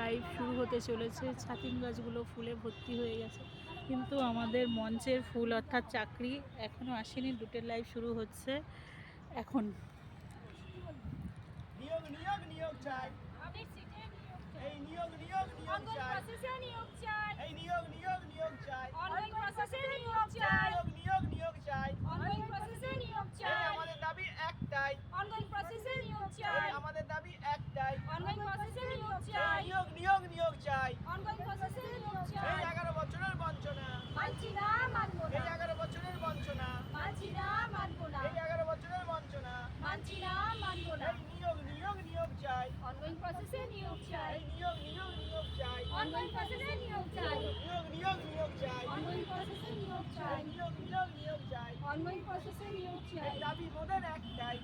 Live শুরু হতে চলেছে ছাতিম গাছগুলো ফুলে ভর্তি হয়ে গেছে। কিন্তু আমাদের মঞ্চের ফুল অর্থাৎ চাকরি এখনও আসেনি দুটের লাইভ শুরু হচ্ছে এখন। নিয়োগ নিয়োগ নিয়োগ চাই। এই নিয়োগ নিয়োগ নিয়োগ চাই। এই নিয়োগ নিয়োগ নিয়োগ চাই। নিয়োগ নিয়োগ নিয়োগ চাই আমাদের দাবি একটাই এই আমাদের দাবি একটাই এই নিয়োগ নিয়োগ নিয়োগ চাই। এই এগারো বছরের বঞ্চনা। এই এগারো বছরের বঞ্চনা। এই এগারো বছরের বঞ্চনা। এই নিয়োগ নিয়োগ নিয়োগ চাই। এই নিয়োগ নিয়োগ নিয়োগ চাই। নিয়োগ নিয়োগ নিয়োগ চাই। এই নিয়োগ নিয়োগ নিয়োগ চাই। দাবি মোদের একটাই।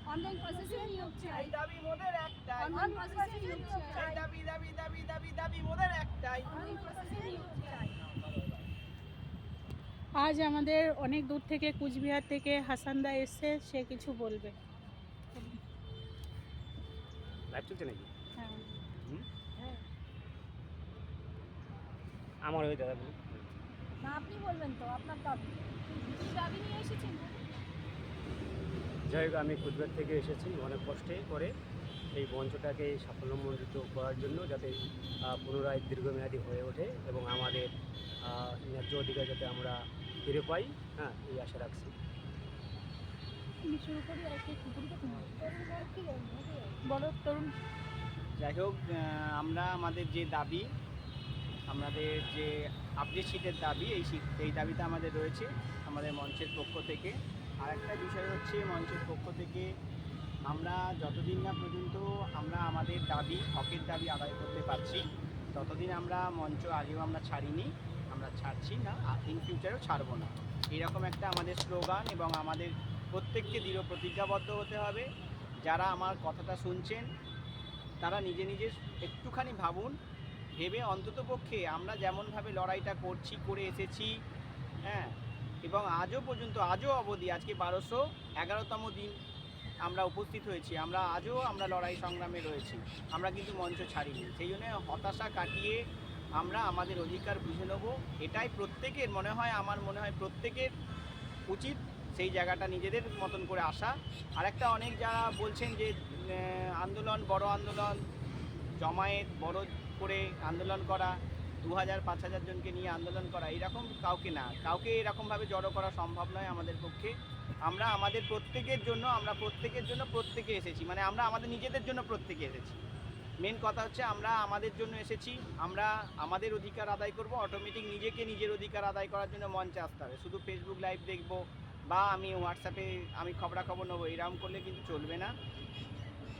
এই দাবি মোদের একটাই। এই দাবি দাবি দাবি দাবি দাবি মোদের একটাই। আজ আমাদের অনেক দূর থেকে কুচবিহার থেকে হাসানদা এসছে সে কিছু বলবে। লাইভ চলছে নাকি? হ্যাঁ। আমার ওই দাদা বলুন। না আপনি বলবেন তো আপনার দাবি। দাবি নিয়ে এসেছেন? যাই হোক আমি কুচবিহার থেকে এসেছি অনেক কষ্টে করে এই মঞ্চটাকে সাফল্যমণ্ডিত করার জন্য যাতে পুনরায় দীর্ঘমেয়াদী হয়ে ওঠে এবং আমাদের ন্যায্য অধিকার যাতে আমরা ফিরে পাই হ্যাঁ এই আশা রাখছি। শুরু করি আর কি বলো তরুণ। যাই হোক আমরা আমাদের যে দাবি আমাদের যে আপডেট শিটের দাবি, এই শীত, এই দাবিটা আমাদের রয়েছে আমাদের মঞ্চের পক্ষ থেকে। আর একটা বিষয় হচ্ছে মঞ্চের পক্ষ থেকে আমরা যতদিন না পর্যন্ত আমরা আমাদের দাবি, হকের দাবি আদায় করতে পারছি, ততদিন আমরা মঞ্চ আগেও আমরা ছাড়িনি, আমরা ছাড়ছি না ইন ফিউচারেও ছাড়বো না। এরকম একটা আমাদের স্লোগান এবং আমাদের প্রত্যেককে দৃঢ় প্রতিজ্ঞাবদ্ধ হতে হবে। যারা আমার কথাটা শুনছেন, তারা নিজে নিজে একটুখানি ভাবুন ভেবে অন্ততপক্ষে আমরা যেমনভাবে লড়াইটা করছি, করে এসেছি হ্যাঁ? এবং আজও পর্যন্ত, আজও অবধি, আজকে বারোশো এগারোতম দিন আমরা উপস্থিত হয়েছি। আমরা আজও আমরা লড়াই সংগ্রামে রয়েছি। আমরা কিন্তু মঞ্চ ছাড়িনি। সেই জন্য হতাশা কাটিয়ে আমরা আমাদের অধিকার বুঝে নেব। এটাই প্রত্যেকের, মনে হয় আমার মনে হয় প্রত্যেকের উচিত সেই জায়গাটা নিজেদের মতন করে আসা। আরেকটা অনেক যারা বলছেন যে আন্দোলন, বড় আন্দোলন, জমায়েত, বড় করে আন্দোলন করা দু হাজার পাঁচ হাজার জনকে নিয়ে আন্দোলন করা এরকম কাউকে না। কাউকে এরকমভাবে জড়ো করা সম্ভব নয় আমাদের পক্ষে। আমরা আমাদের প্রত্যেকের জন্য, আমরা প্রত্যেকের জন্য প্রত্যেকে এসেছি। মানে আমরা আমাদের নিজেদের জন্য প্রত্যেকে এসেছি। মেন কথা হচ্ছে আমরা আমাদের জন্য এসেছি। আমরা আমাদের অধিকার আদায় করব। অটোমেটিক নিজেকে নিজের অধিকার আদায় করার জন্য মঞ্চে আসতে হবে। শুধু ফেসবুক লাইভ দেখব বা আমি হোয়াটসঅ্যাপে আমি খবরাখবর নেব, এরকম করলে কিন্তু চলবে না।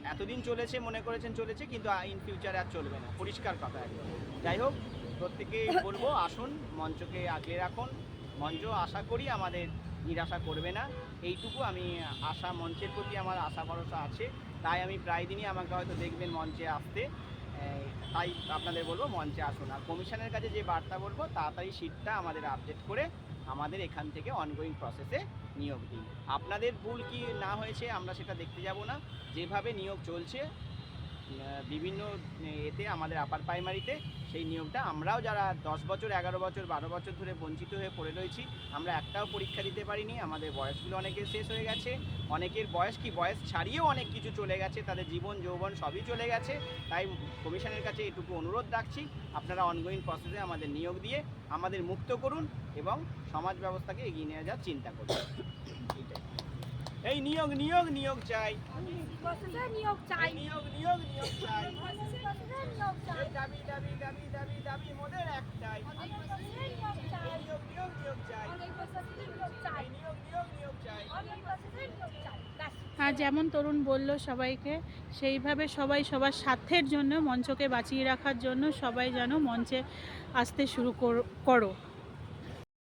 এতদিন চলেছে, মনে করেছেন চলেছে, কিন্তু ইন ফিউচার আর চলবে না। পরিষ্কার কথা একদম। যাই হোক প্রত্যেকে বলব, আসুন, মঞ্চকে আগলে রাখুন। মঞ্চ আশা করি আমাদের নিরাশা করবে না। এইটুকু আমি আশা, মঞ্চের প্রতি আমার আশা ভরসা আছে। তাই আমি প্রায় দিনই আমাকে হয়তো দেখবেন মঞ্চে আসতে। তাই আপনাদের বলব, মঞ্চে আসুন। আর কমিশনের কাছে যে বার্তা বলব, তাড়াতাড়ি সিটটা আমাদের আপডেট করে আমাদের এখান থেকে অনগোয়িং প্রসেসে নিয়োগ দিন। আপনাদের ভুল কি না হয়েছে আমরা সেটা দেখতে যাব না। যেভাবে নিয়োগ চলছে বিভিন্ন এতে আমাদের আপার প্রাইমারিতে সেই নিয়োগটা আমরাও যারা দশ বছর, এগারো বছর, বারো বছর ধরে বঞ্চিত হয়ে পড়ে রয়েছি, আমরা একটাও পরীক্ষা দিতে পারিনি। আমাদের বয়সগুলো অনেকের শেষ হয়ে গেছে। অনেকের বয়স কি? বয়স ছাড়িয়েও অনেক কিছু চলে গেছে। তাদের জীবন, যৌবন সবই চলে গেছে। তাই কমিশনের কাছে এটুকু অনুরোধ রাখছি, আপনারা অনগোয়িং প্রসেসে আমাদের নিয়োগ দিয়ে আমাদের মুক্ত করুন এবং সমাজ ব্যবস্থাকে এগিয়ে নিয়ে যাওয়ার চিন্তা করুন। এইটাই। এই নিয়োগ নিয়োগ নিয়োগ চাই। দাবি দাবি দাবি দাবি দাবি আর যেমন তরুণ বলল সবাইকে, সেইভাবে সবাই সবার স্বার্থের জন্য, মঞ্চকে বাঁচিয়ে রাখার জন্য সবাই যেন মঞ্চে আসতে শুরু করো।